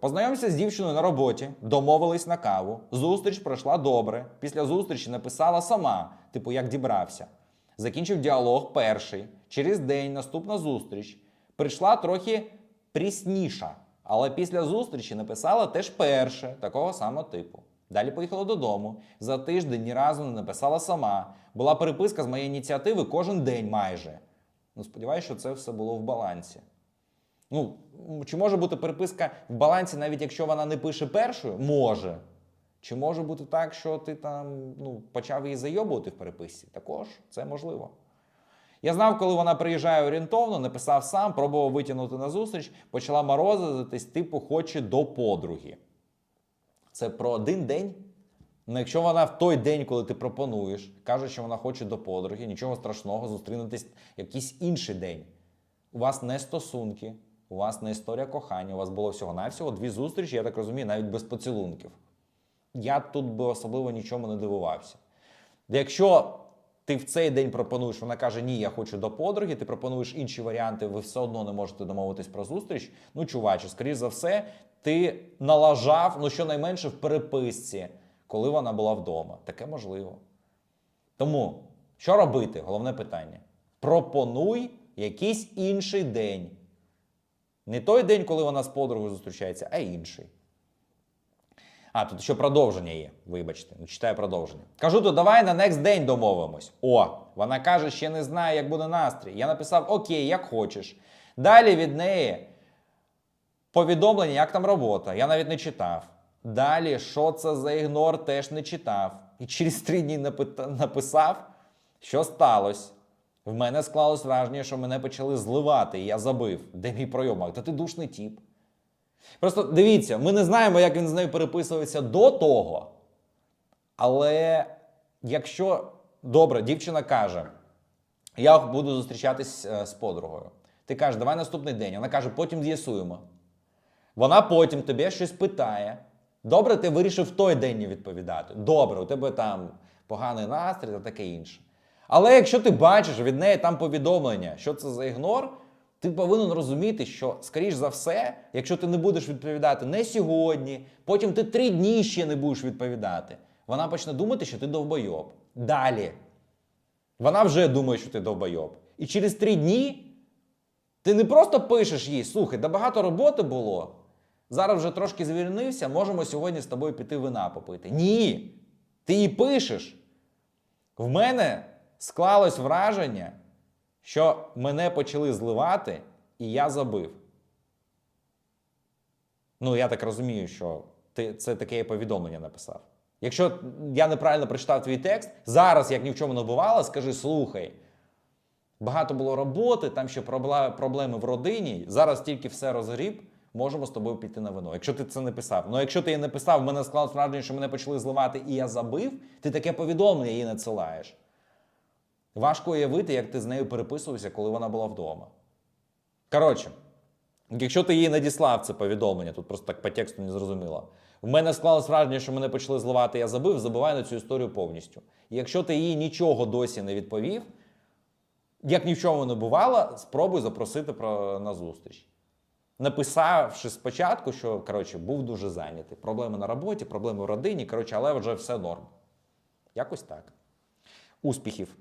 Познайомився з дівчиною на роботі, домовились на каву. Зустріч пройшла добре. Після зустрічі написала сама, типу, як дібрався. Закінчив діалог перший. Через день наступна зустріч. Прийшла трохи прісніша, але після зустрічі написала теж перше, такого самого типу. Далі поїхала додому. За тиждень ні разу не написала сама. Була переписка з моєї ініціативи кожен день майже. Ну, сподіваюся, що це все було в балансі. Ну, чи може бути переписка в балансі, навіть якщо вона не пише першою? Може. Чи може бути так, що ти там ну, почав її зайобувати в переписці? Також це можливо. Я знав, коли вона приїжджає орієнтовно, написав сам, пробував витягнути на зустріч, почала морозитись, типу, хоче до подруги. Це про один день. Ну, якщо вона в той день, коли ти пропонуєш, каже, що вона хоче до подруги, нічого страшного, зустрінетесь якийсь інший день. У вас не стосунки, у вас не історія кохання, у вас було всього-навсього дві зустрічі, я так розумію, навіть без поцілунків. Я тут би особливо нічому не дивувався. Якщо ти в цей день пропонуєш, вона каже, ні, я хочу до подруги, ти пропонуєш інші варіанти, ви все одно не можете домовитись про зустріч. Ну, чуваче, скоріш за все, ти налажав, ну щонайменше в переписці, коли вона була вдома. Таке можливо. Тому, що робити? Головне питання. Пропонуй якийсь інший день. Не той день, коли вона з подругою зустрічається, а інший. А, тут ще продовження є. Вибачте, ну, читаю продовження. Кажу, то давай на next день домовимось. О, вона каже, ще не знає, як буде настрій. Я написав Окей, як хочеш. Далі від неї повідомлення, як там робота. Я навіть не читав. Далі, що це за ігнор, теж не читав. І через три дні написав, що сталося. В мене склалось враження, що мене почали зливати, і я забив. Де мій пройомак? Та ти душний тіп. Просто дивіться, ми не знаємо, як він з нею переписувався до того. Але якщо добре, дівчина каже, я буду зустрічатись е, з подругою. Ти кажеш, давай наступний день. Вона каже, потім з'ясуємо. Вона потім тобі щось питає. Добре, ти вирішив в той день не відповідати. Добре, у тебе там поганий настрій та таке інше. Але якщо ти бачиш від неї там повідомлення, що це за ігнор, ти повинен розуміти, що, скоріш за все, якщо ти не будеш відповідати не сьогодні, потім ти три дні ще не будеш відповідати, вона почне думати, що ти довбойоб. Далі. Вона вже думає, що ти довбойоб. І через три дні ти не просто пишеш їй, слухай, да багато роботи було. Зараз вже трошки звільнився, можемо сьогодні з тобою піти вина попити. Ні. Ти їй пишеш. В мене склалось враження, що мене почали зливати, і я забив. Ну, я так розумію, що ти це таке повідомлення написав. Якщо я неправильно прочитав твій текст, зараз, як ні в чому не бувало, скажи: слухай, багато було роботи, там ще проблеми в родині. Зараз тільки все розгріб, можемо з тобою піти на вино. Якщо ти це не писав. Ну якщо ти не писав, мене склалось враження, що мене почали зливати, і я забив, ти таке повідомлення їй надсилаєш. Важко уявити, як ти з нею переписувався, коли вона була вдома. Коротше, якщо ти їй надіслав це повідомлення, тут просто так по тексту не зрозуміло. В мене склалось враження, що мене почали зливати, я забив, забивай на цю історію повністю. І якщо ти їй нічого досі не відповів, як ні в чому не бувало, спробуй запросити про, на зустріч. Написавши спочатку, що коротше, був дуже зайнятий. Проблеми на роботі, проблеми в родині, коротше, але вже все норм. Якось так. Успіхів!